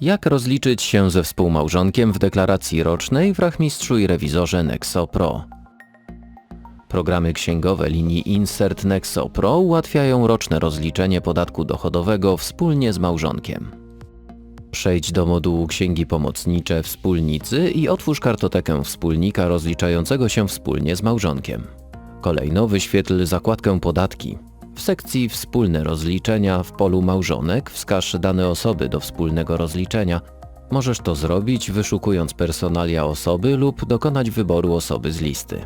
Jak rozliczyć się ze współmałżonkiem w deklaracji rocznej w rachmistrzu i rewizorze Nexo Pro? Programy księgowe linii Insert Nexo Pro ułatwiają roczne rozliczenie podatku dochodowego wspólnie z małżonkiem. Przejdź do modułu Księgi Pomocnicze Wspólnicy i otwórz kartotekę wspólnika rozliczającego się wspólnie z małżonkiem. Kolejno wyświetl zakładkę Podatki. W sekcji Wspólne rozliczenia w polu Małżonek wskaż dane osoby do wspólnego rozliczenia. Możesz to zrobić wyszukując personalia osoby lub dokonać wyboru osoby z listy.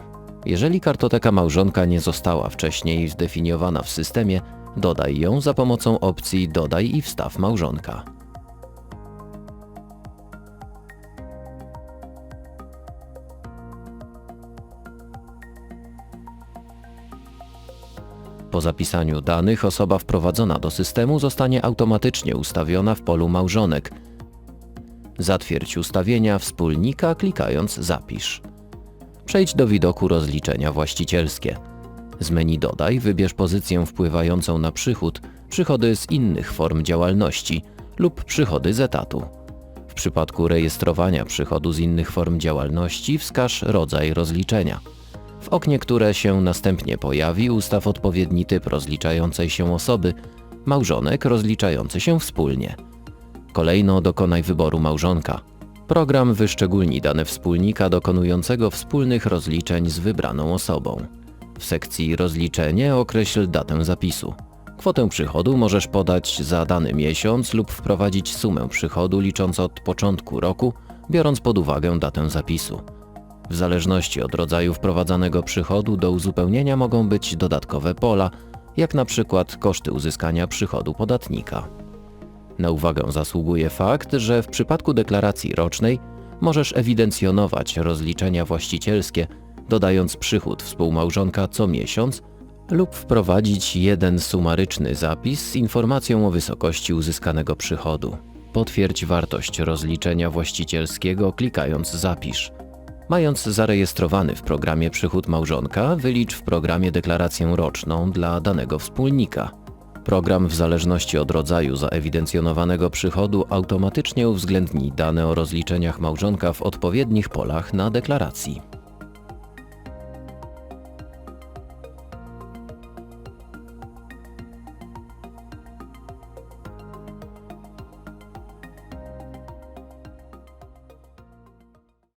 Jeżeli kartoteka małżonka nie została wcześniej zdefiniowana w systemie, dodaj ją za pomocą opcji Dodaj i wstaw małżonka. Po zapisaniu danych osoba wprowadzona do systemu zostanie automatycznie ustawiona w polu małżonek. Zatwierdź ustawienia wspólnika klikając Zapisz. Przejdź do widoku rozliczenia właścicielskie. Z menu Dodaj wybierz pozycję wpływającą na przychód, przychody z innych form działalności lub przychody z etatu. W przypadku rejestrowania przychodu z innych form działalności wskaż rodzaj rozliczenia. Oknie, które się następnie pojawi, ustaw odpowiedni typ rozliczającej się osoby, małżonek rozliczający się wspólnie. Kolejno dokonaj wyboru małżonka. Program wyszczególni dane wspólnika dokonującego wspólnych rozliczeń z wybraną osobą. W sekcji Rozliczenie określ datę zapisu. Kwotę przychodu możesz podać za dany miesiąc lub wprowadzić sumę przychodu licząc od początku roku, biorąc pod uwagę datę zapisu. W zależności od rodzaju wprowadzanego przychodu do uzupełnienia mogą być dodatkowe pola, jak na przykład koszty uzyskania przychodu podatnika. Na uwagę zasługuje fakt, że w przypadku deklaracji rocznej możesz ewidencjonować rozliczenia właścicielskie, dodając przychód współmałżonka co miesiąc lub wprowadzić jeden sumaryczny zapis z informacją o wysokości uzyskanego przychodu. Potwierdź wartość rozliczenia właścicielskiego klikając Zapisz. Mając zarejestrowany w programie przychód małżonka, wylicz w programie deklarację roczną dla danego wspólnika. Program w zależności od rodzaju zaewidencjonowanego przychodu automatycznie uwzględni dane o rozliczeniach małżonka w odpowiednich polach na deklaracji.